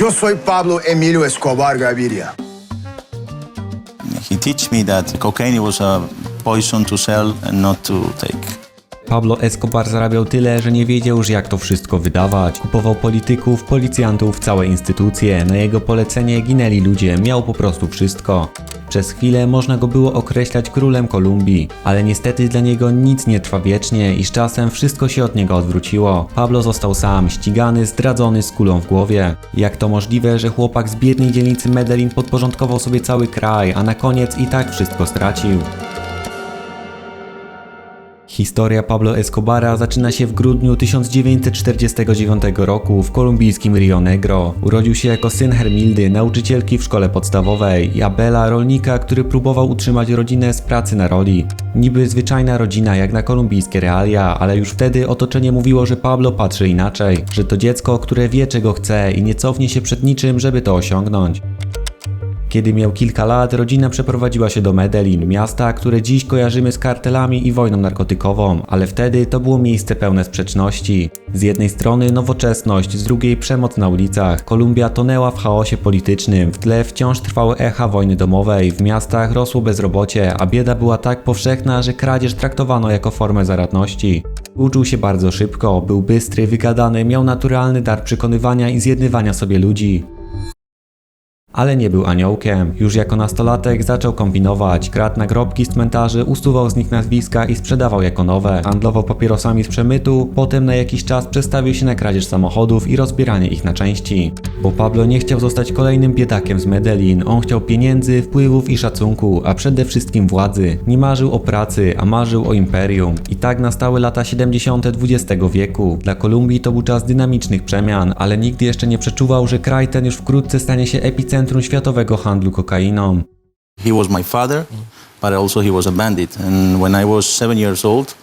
Yo soy Pablo Emilio Escobar Gaviria. He teach me that cocaine was a poison to sell and not to take. Pablo Escobar zarabiał tyle, że nie wiedział już jak to wszystko wydawać. Kupował polityków, policjantów, całe instytucje. Na jego polecenie ginęli ludzie, miał po prostu wszystko. Przez chwilę można go było określać królem Kolumbii, ale niestety dla niego nic nie trwa wiecznie i z czasem wszystko się od niego odwróciło. Pablo został sam, ścigany, zdradzony z kulą w głowie. Jak to możliwe, że chłopak z biednej dzielnicy Medellin podporządkował sobie cały kraj, a na koniec i tak wszystko stracił? Historia Pablo Escobara zaczyna się w grudniu 1949 roku w kolumbijskim Rio Negro. Urodził się jako syn Hermildy, nauczycielki w szkole podstawowej, i Abela, rolnika, który próbował utrzymać rodzinę z pracy na roli. Niby zwyczajna rodzina jak na kolumbijskie realia, ale już wtedy otoczenie mówiło, że Pablo patrzy inaczej, że to dziecko, które wie czego chce i nie cofnie się przed niczym, żeby to osiągnąć. Kiedy miał kilka lat, rodzina przeprowadziła się do Medellin, miasta, które dziś kojarzymy z kartelami i wojną narkotykową, ale wtedy to było miejsce pełne sprzeczności. Z jednej strony nowoczesność, z drugiej przemoc na ulicach. Kolumbia tonęła w chaosie politycznym, w tle wciąż trwały echa wojny domowej, w miastach rosło bezrobocie, a bieda była tak powszechna, że kradzież traktowano jako formę zaradności. Uczył się bardzo szybko, był bystry, wygadany, miał naturalny dar przekonywania i zjednywania sobie ludzi. Ale nie był aniołkiem. Już jako nastolatek zaczął kombinować. Kradł nagrobki z cmentarzy, usuwał z nich nazwiska i sprzedawał jako nowe. Handlował papierosami z przemytu, potem na jakiś czas przestawił się na kradzież samochodów i rozbieranie ich na części. Bo Pablo nie chciał zostać kolejnym biedakiem z Medellin. On chciał pieniędzy, wpływów i szacunku, a przede wszystkim władzy. Nie marzył o pracy, a marzył o imperium. I tak nastały lata 70. XX wieku. Dla Kolumbii to był czas dynamicznych przemian, ale nigdy jeszcze nie przeczuwał, że kraj ten już wkrótce stanie się epicentrum światowego handlu kokainą. He was my father, but also he was a bandit. And when I was seven years old,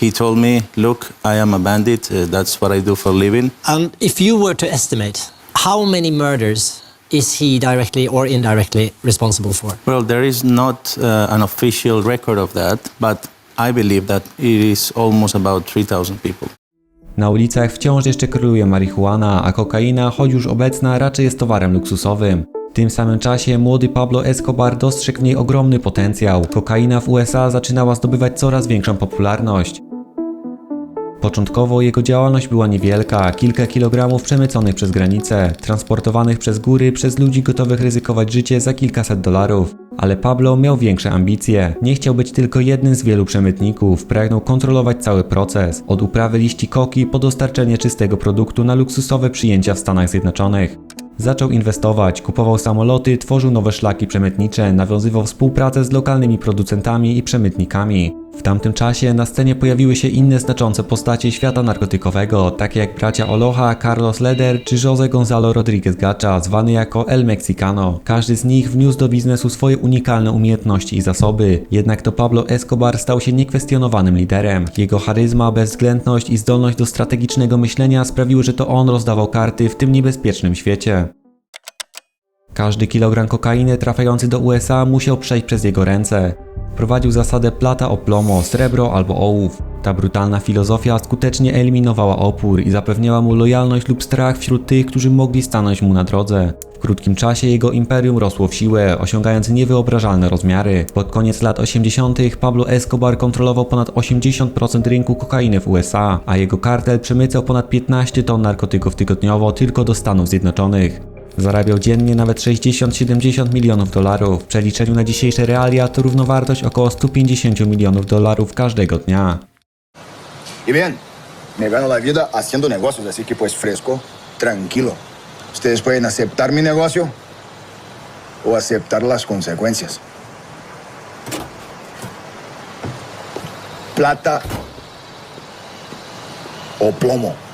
he told me, "Look, I am a bandit. Uh, that's what I do for a living." And if you were to estimate, how many murders is he directly or indirectly responsible for? Well, there is not uh, an official record of that, but I believe that it is almost about 3,000 people. Na ulicach wciąż jeszcze króluje marihuana, a kokaina, choć już obecna, raczej jest towarem luksusowym. Tym samym czasie młody Pablo Escobar dostrzegł w niej ogromny potencjał. Kokaina w USA zaczynała zdobywać coraz większą popularność. Początkowo jego działalność była niewielka, kilka kilogramów przemyconych przez granicę, transportowanych przez góry przez ludzi gotowych ryzykować życie za kilkaset dolarów. Ale Pablo miał większe ambicje. Nie chciał być tylko jednym z wielu przemytników, pragnął kontrolować cały proces, od uprawy liści koki po dostarczenie czystego produktu na luksusowe przyjęcia w Stanach Zjednoczonych. Zaczął inwestować, kupował samoloty, tworzył nowe szlaki przemytnicze, nawiązywał współpracę z lokalnymi producentami i przemytnikami. W tamtym czasie na scenie pojawiły się inne znaczące postacie świata narkotykowego, takie jak bracia Oloha, Carlos Leder czy Jose Gonzalo Rodriguez Gacha, zwany jako El Mexicano. Każdy z nich wniósł do biznesu swoje unikalne umiejętności i zasoby, jednak to Pablo Escobar stał się niekwestionowanym liderem. Jego charyzma, bezwzględność i zdolność do strategicznego myślenia sprawiły, że to on rozdawał karty w tym niebezpiecznym świecie. Każdy kilogram kokainy trafiający do USA musiał przejść przez jego ręce. Prowadził zasadę plata o plomo, srebro albo ołów. Ta brutalna filozofia skutecznie eliminowała opór i zapewniała mu lojalność lub strach wśród tych, którzy mogli stanąć mu na drodze. W krótkim czasie jego imperium rosło w siłę, osiągając niewyobrażalne rozmiary. Pod koniec lat 80. Pablo Escobar kontrolował ponad 80% rynku kokainy w USA, a jego kartel przemycał ponad 15 ton narkotyków tygodniowo tylko do Stanów Zjednoczonych. Zarabiał dziennie nawet 60-70 milionów dolarów. W przeliczeniu na dzisiejsze realia to równowartość około 150 milionów dolarów każdego dnia. Y bien, me gano la vida haciendo negocios, así que pues fresco, tranquilo. Ustedes pueden aceptar mi negocio o aceptar las consecuencias. Plata o plomo.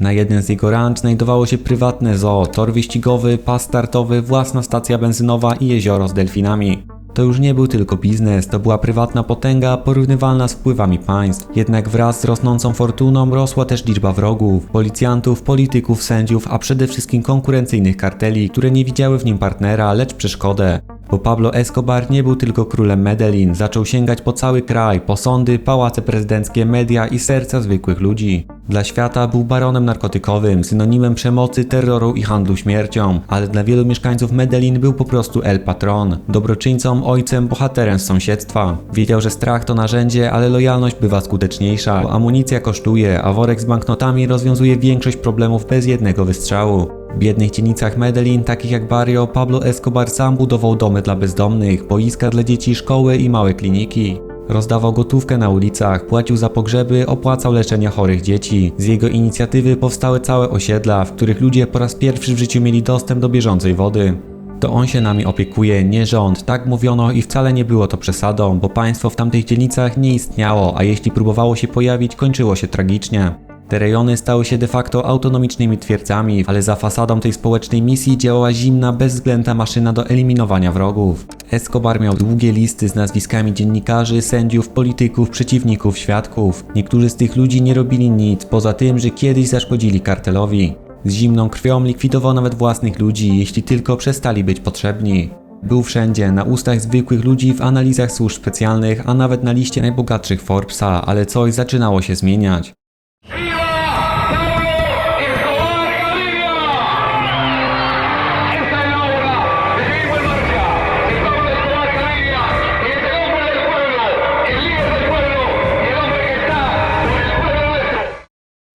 Na jednym z jego ranch znajdowało się prywatne zoo, tor wyścigowy, pas startowy, własna stacja benzynowa i jezioro z delfinami. To już nie był tylko biznes, to była prywatna potęga porównywalna z wpływami państw. Jednak wraz z rosnącą fortuną rosła też liczba wrogów, policjantów, polityków, sędziów, a przede wszystkim konkurencyjnych karteli, które nie widziały w nim partnera, lecz przeszkodę. Bo Pablo Escobar nie był tylko królem Medellin, zaczął sięgać po cały kraj, po sądy, pałace prezydenckie, media i serca zwykłych ludzi. Dla świata był baronem narkotykowym, synonimem przemocy, terroru i handlu śmiercią, ale dla wielu mieszkańców Medellin był po prostu El Patron, dobroczyńcą, ojcem, bohaterem z sąsiedztwa. Wiedział, że strach to narzędzie, ale lojalność bywa skuteczniejsza, bo amunicja kosztuje, a worek z banknotami rozwiązuje większość problemów bez jednego wystrzału. W biednych dzielnicach Medellin, takich jak Barrio, Pablo Escobar sam budował domy dla bezdomnych, boiska dla dzieci, szkoły i małe kliniki. Rozdawał gotówkę na ulicach, płacił za pogrzeby, opłacał leczenie chorych dzieci. Z jego inicjatywy powstały całe osiedla, w których ludzie po raz pierwszy w życiu mieli dostęp do bieżącej wody. To on się nami opiekuje, nie rząd, tak mówiono i wcale nie było to przesadą, bo państwo w tamtych dzielnicach nie istniało, a jeśli próbowało się pojawić, kończyło się tragicznie. Te rejony stały się de facto autonomicznymi twierdzami, ale za fasadą tej społecznej misji działała zimna, bezwzględna maszyna do eliminowania wrogów. Escobar miał długie listy z nazwiskami dziennikarzy, sędziów, polityków, przeciwników, świadków. Niektórzy z tych ludzi nie robili nic, poza tym, że kiedyś zaszkodzili kartelowi. Z zimną krwią likwidował nawet własnych ludzi, jeśli tylko przestali być potrzebni. Był wszędzie, na ustach zwykłych ludzi, w analizach służb specjalnych, a nawet na liście najbogatszych Forbesa, ale coś zaczynało się zmieniać.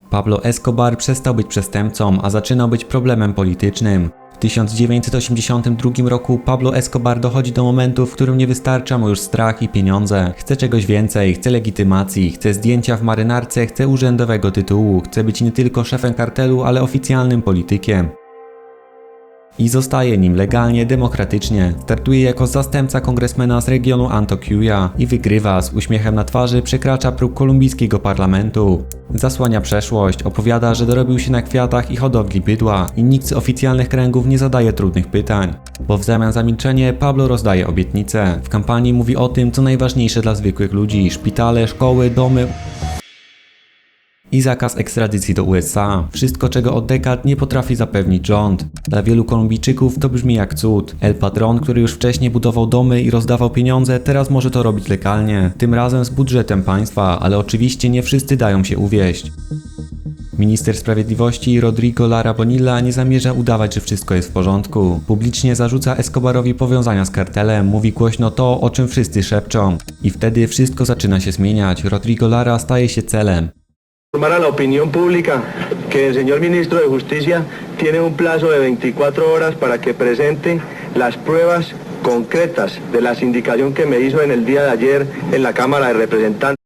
Pablo Escobar przestał być przestępcą, a zaczynał być problemem politycznym. W 1982 roku Pablo Escobar dochodzi do momentu, w którym nie wystarcza mu już strach i pieniądze. Chce czegoś więcej, chce legitymacji, chce zdjęcia w marynarce, chce urzędowego tytułu, chce być nie tylko szefem kartelu, ale oficjalnym politykiem. I zostaje nim legalnie, demokratycznie. Startuje jako zastępca kongresmena z regionu Antioquia i wygrywa z uśmiechem na twarzy, przekracza próg kolumbijskiego parlamentu. Zasłania przeszłość, opowiada, że dorobił się na kwiatach i hodowli bydła i nikt z oficjalnych kręgów nie zadaje trudnych pytań. Bo w zamian za milczenie Pablo rozdaje obietnice. W kampanii mówi o tym, co najważniejsze dla zwykłych ludzi: szpitale, szkoły, domy, i zakaz ekstradycji do USA. Wszystko, czego od dekad nie potrafi zapewnić rząd. Dla wielu Kolumbijczyków to brzmi jak cud. El Patron, który już wcześniej budował domy i rozdawał pieniądze, teraz może to robić legalnie. Tym razem z budżetem państwa, ale oczywiście nie wszyscy dają się uwieść. Minister Sprawiedliwości Rodrigo Lara Bonilla nie zamierza udawać, że wszystko jest w porządku. Publicznie zarzuca Escobarowi powiązania z kartelem, mówi głośno to, o czym wszyscy szepczą. I wtedy wszystko zaczyna się zmieniać. Rodrigo Lara staje się celem. Informar a la opinión pública que el señor ministro de Justicia tiene un plazo de 24 horas para que presente las pruebas concretas de la sindicación que me hizo en el día de ayer en la Cámara de Representantes.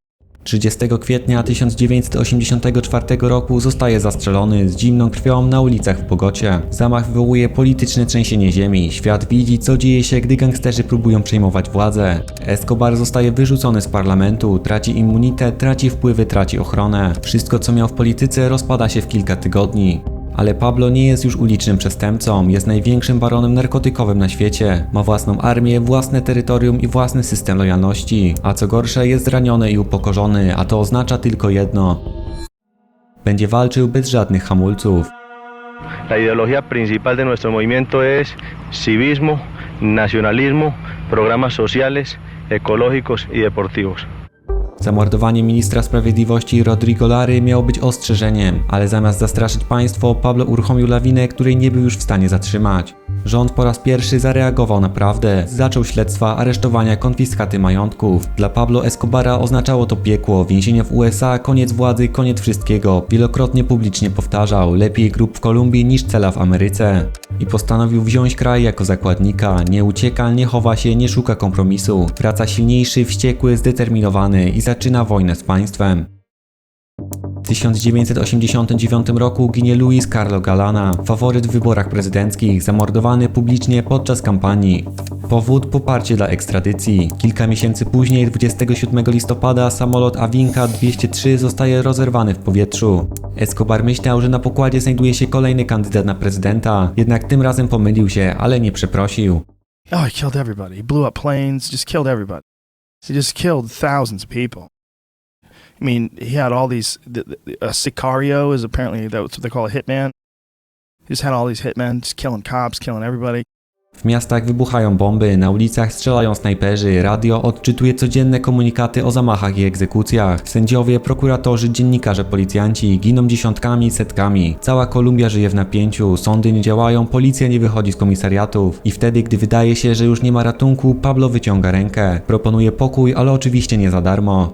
30 kwietnia 1984 roku zostaje zastrzelony z zimną krwią na ulicach w Bogocie. Zamach wywołuje polityczne trzęsienie ziemi. Świat widzi, co dzieje się, gdy gangsterzy próbują przejmować władzę. Escobar zostaje wyrzucony z parlamentu, traci immunitet, traci wpływy, traci ochronę. Wszystko, co miał w polityce, rozpada się w kilka tygodni. Ale Pablo nie jest już ulicznym przestępcą, jest największym baronem narkotykowym na świecie. Ma własną armię, własne terytorium i własny system lojalności. A co gorsze, jest zraniony i upokorzony, a to oznacza tylko jedno. Będzie walczył bez żadnych hamulców. La ideología principal de nuestro movimiento es civismo, nacionalismo, programas sociales, ecológicos y deportivos. Zamordowanie ministra sprawiedliwości Rodrigo Lary miało być ostrzeżeniem, ale zamiast zastraszyć państwo, Pablo uruchomił lawinę, której nie był już w stanie zatrzymać. Rząd po raz pierwszy zareagował naprawdę. Zaczął śledztwa, aresztowania, konfiskaty majątków. Dla Pablo Escobara oznaczało to piekło, więzienie w USA, koniec władzy, koniec wszystkiego. Wielokrotnie publicznie powtarzał, lepiej grób w Kolumbii niż cela w Ameryce. I postanowił wziąć kraj jako zakładnika. Nie ucieka, nie chowa się, nie szuka kompromisu. Wraca silniejszy, wściekły, zdeterminowany i zaczyna wojnę z państwem. W 1989 roku ginie Luis Carlo Galana, faworyt w wyborach prezydenckich, zamordowany publicznie podczas kampanii. Powód poparcie dla ekstradycji. Kilka miesięcy później, 27 listopada, samolot Avinca 203 zostaje rozerwany w powietrzu. Escobar myślał, że na pokładzie znajduje się kolejny kandydat na prezydenta, jednak tym razem pomylił się, ale nie przeprosił. Oh, he killed everybody. He blew up planes, just killed everybody. He just killed thousands of people. I mean, he had all these. The, the, a sicario is apparently that's what they call a hitman. He had all these hitmen just killing cops, killing everybody. W miastach wybuchają bomby, na ulicach strzelają snajperzy, radio odczytuje codzienne komunikaty o zamachach i egzekucjach. Sędziowie, prokuratorzy, dziennikarze, policjanci giną dziesiątkami, setkami. Cała Kolumbia żyje w napięciu, sądy nie działają, policja nie wychodzi z komisariatów. I wtedy, gdy wydaje się, że już nie ma ratunku, Pablo wyciąga rękę. Proponuje pokój, ale oczywiście nie za darmo.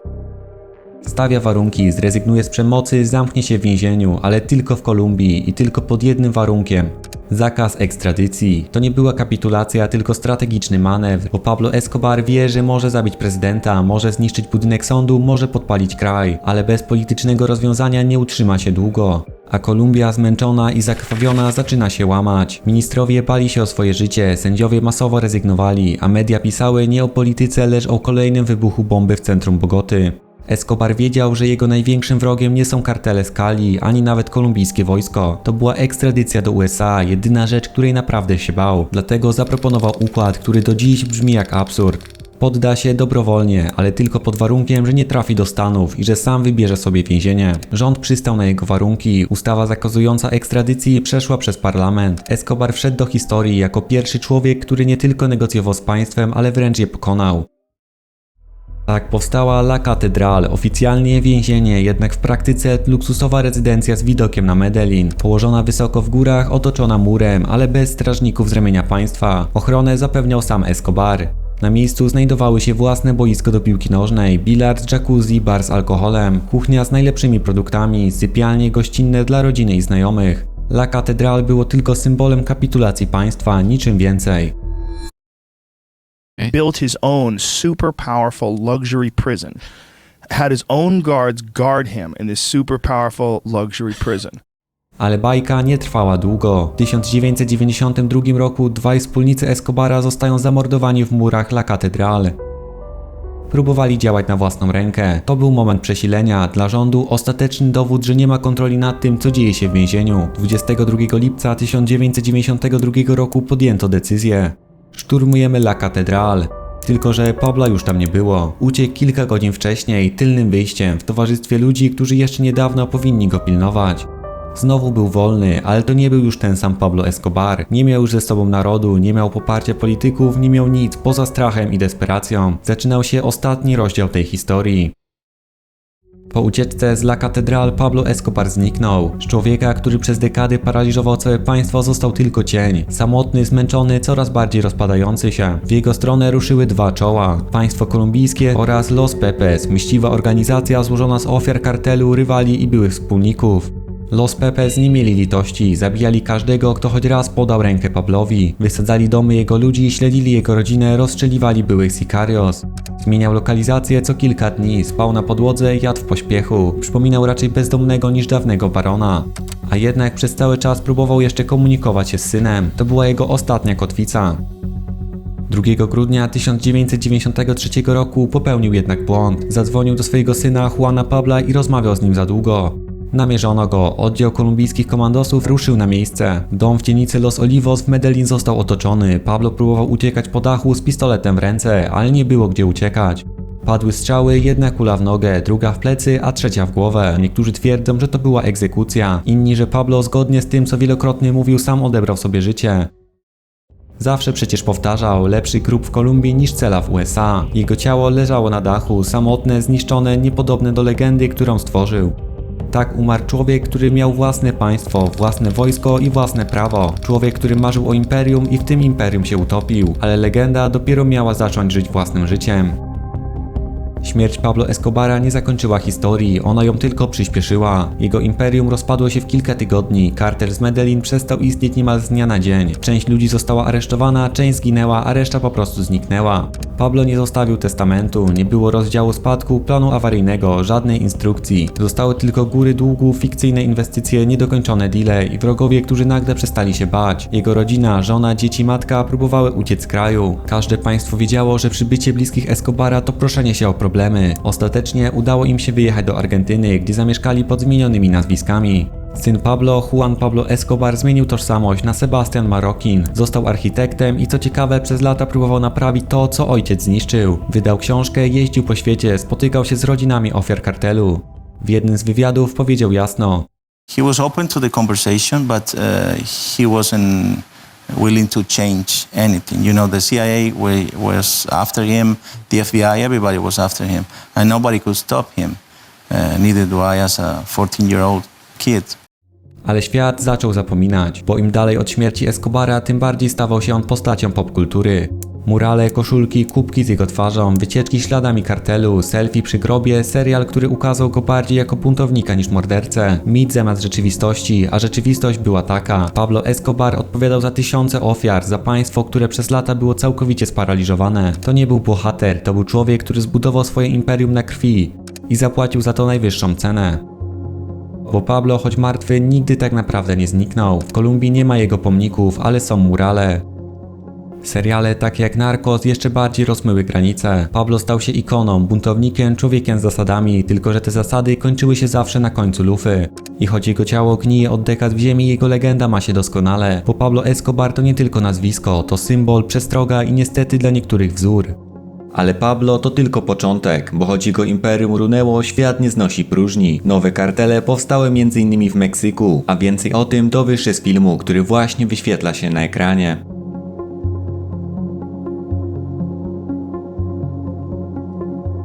Stawia warunki, zrezygnuje z przemocy, zamknie się w więzieniu, ale tylko w Kolumbii i tylko pod jednym warunkiem. Zakaz ekstradycji. To nie była kapitulacja, tylko strategiczny manewr, bo Pablo Escobar wie, że może zabić prezydenta, może zniszczyć budynek sądu, może podpalić kraj, ale bez politycznego rozwiązania nie utrzyma się długo. A Kolumbia zmęczona i zakrwawiona zaczyna się łamać. Ministrowie bali się o swoje życie, sędziowie masowo rezygnowali, a media pisały nie o polityce, lecz o kolejnym wybuchu bomby w centrum Bogoty. Escobar wiedział, że jego największym wrogiem nie są kartele skali, ani nawet kolumbijskie wojsko. To była ekstradycja do USA, jedyna rzecz, której naprawdę się bał. Dlatego zaproponował układ, który do dziś brzmi jak absurd. Podda się dobrowolnie, ale tylko pod warunkiem, że nie trafi do Stanów i że sam wybierze sobie więzienie. Rząd przystał na jego warunki, ustawa zakazująca ekstradycji przeszła przez parlament. Escobar wszedł do historii jako pierwszy człowiek, który nie tylko negocjował z państwem, ale wręcz je pokonał. Tak powstała La Catedral, oficjalnie więzienie, jednak w praktyce luksusowa rezydencja z widokiem na Medellin, położona wysoko w górach, otoczona murem, ale bez strażników z ramienia państwa. Ochronę zapewniał sam Escobar. Na miejscu znajdowały się własne boisko do piłki nożnej, bilard, jacuzzi, bar z alkoholem, kuchnia z najlepszymi produktami, sypialnie gościnne dla rodziny i znajomych. La Catedral było tylko symbolem kapitulacji państwa, niczym więcej. Built his own super powerful luxury prison, had his own guards guard him in this super powerful luxury prison. Ale bajka nie trwała długo. W 1992 roku dwaj wspólnicy Escobara zostają zamordowani w murach La Catedral. Próbowali działać na własną rękę. To był moment przesilenia. Dla rządu ostateczny dowód, że nie ma kontroli nad tym, co dzieje się w więzieniu. 22 lipca 1992 roku podjęto decyzję. Szturmujemy La Catedral. Tylko, że Pabla już tam nie było. Uciekł kilka godzin wcześniej, tylnym wyjściem, w towarzystwie ludzi, którzy jeszcze niedawno powinni go pilnować. Znowu był wolny, ale to nie był już ten sam Pablo Escobar. Nie miał już ze sobą narodu, nie miał poparcia polityków, nie miał nic poza strachem i desperacją. Zaczynał się ostatni rozdział tej historii. Po ucieczce z La Catedral Pablo Escobar zniknął. Z człowieka, który przez dekady paraliżował całe państwo, został tylko cień. Samotny, zmęczony, coraz bardziej rozpadający się. W jego stronę ruszyły dwa czoła: państwo kolumbijskie oraz Los Pepes, myśliwa organizacja złożona z ofiar kartelu, rywali i byłych wspólników. Los Pepes nie mieli litości, zabijali każdego, kto choć raz podał rękę Pablowi. Wysadzali domy jego ludzi, śledzili jego rodzinę, rozstrzeliwali byłych sicarios. Zmieniał lokalizację co kilka dni, spał na podłodze, jadł w pośpiechu. Przypominał raczej bezdomnego niż dawnego barona. A jednak przez cały czas próbował jeszcze komunikować się z synem. To była jego ostatnia kotwica. 2 grudnia 1993 roku popełnił jednak błąd. Zadzwonił do swojego syna Juana Pabla i rozmawiał z nim za długo. Namierzono go, oddział kolumbijskich komandosów ruszył na miejsce. Dom w dzielnicy Los Olivos w Medellin został otoczony. Pablo próbował uciekać po dachu z pistoletem w ręce, ale nie było gdzie uciekać. Padły strzały, jedna kula w nogę, druga w plecy, a trzecia w głowę. Niektórzy twierdzą, że to była egzekucja, inni, że Pablo zgodnie z tym, co wielokrotnie mówił, sam odebrał sobie życie. Zawsze przecież powtarzał, lepszy grób w Kolumbii niż cela w USA. Jego ciało leżało na dachu, samotne, zniszczone, niepodobne do legendy, którą stworzył. Tak umarł człowiek, który miał własne państwo, własne wojsko i własne prawo. Człowiek, który marzył o imperium i w tym imperium się utopił, ale legenda dopiero miała zacząć żyć własnym życiem. Śmierć Pablo Escobara nie zakończyła historii, ona ją tylko przyspieszyła. Jego imperium rozpadło się w kilka tygodni, kartel z Medellin przestał istnieć niemal z dnia na dzień. Część ludzi została aresztowana, część zginęła, a reszta po prostu zniknęła. Pablo nie zostawił testamentu, nie było rozdziału spadku, planu awaryjnego, żadnej instrukcji. Zostały tylko góry długu, fikcyjne inwestycje, niedokończone deale i wrogowie, którzy nagle przestali się bać. Jego rodzina, żona, dzieci, matka próbowały uciec z kraju. Każde państwo wiedziało, że przybycie bliskich Escobara to proszenie się o problemy. Ostatecznie udało im się wyjechać do Argentyny, gdzie zamieszkali pod zmienionymi nazwiskami. Syn Pablo, Juan Pablo Escobar, zmienił tożsamość na Sebastian Marokin. Został architektem i co ciekawe, przez lata próbował naprawić to, co ojciec zniszczył. Wydał książkę, jeździł po świecie, spotykał się z rodzinami ofiar kartelu. W jednym z wywiadów powiedział jasno: He was open to the conversation, but uh, he wasn't willing to change anything. You know, the CIA wa- was after him, the FBI, everybody was after him, and nobody could stop him. Uh, neither do I as a 14-year-old kid. Ale świat zaczął zapominać, bo im dalej od śmierci Escobara, tym bardziej stawał się on postacią popkultury. Murale, koszulki, kubki z jego twarzą, wycieczki śladami kartelu, selfie przy grobie, serial, który ukazał go bardziej jako buntownika niż mordercę, mit zamiast rzeczywistości, a rzeczywistość była taka. Pablo Escobar odpowiadał za tysiące ofiar, za państwo, które przez lata było całkowicie sparaliżowane. To nie był bohater, to był człowiek, który zbudował swoje imperium na krwi i zapłacił za to najwyższą cenę. Bo Pablo, choć martwy, nigdy tak naprawdę nie zniknął. W Kolumbii nie ma jego pomników, ale są murale. Seriale takie jak Narcos jeszcze bardziej rozmyły granice. Pablo stał się ikoną, buntownikiem, człowiekiem z zasadami, tylko że te zasady kończyły się zawsze na końcu lufy. I choć jego ciało gnije od dekad w ziemi, jego legenda ma się doskonale, bo Pablo Escobar to nie tylko nazwisko, to symbol, przestroga i niestety dla niektórych wzór. Ale Pablo to tylko początek, bo choć jego imperium runęło, świat nie znosi próżni. Nowe kartele powstały m.in. w Meksyku, a więcej o tym dowiesz się z filmu, który właśnie wyświetla się na ekranie.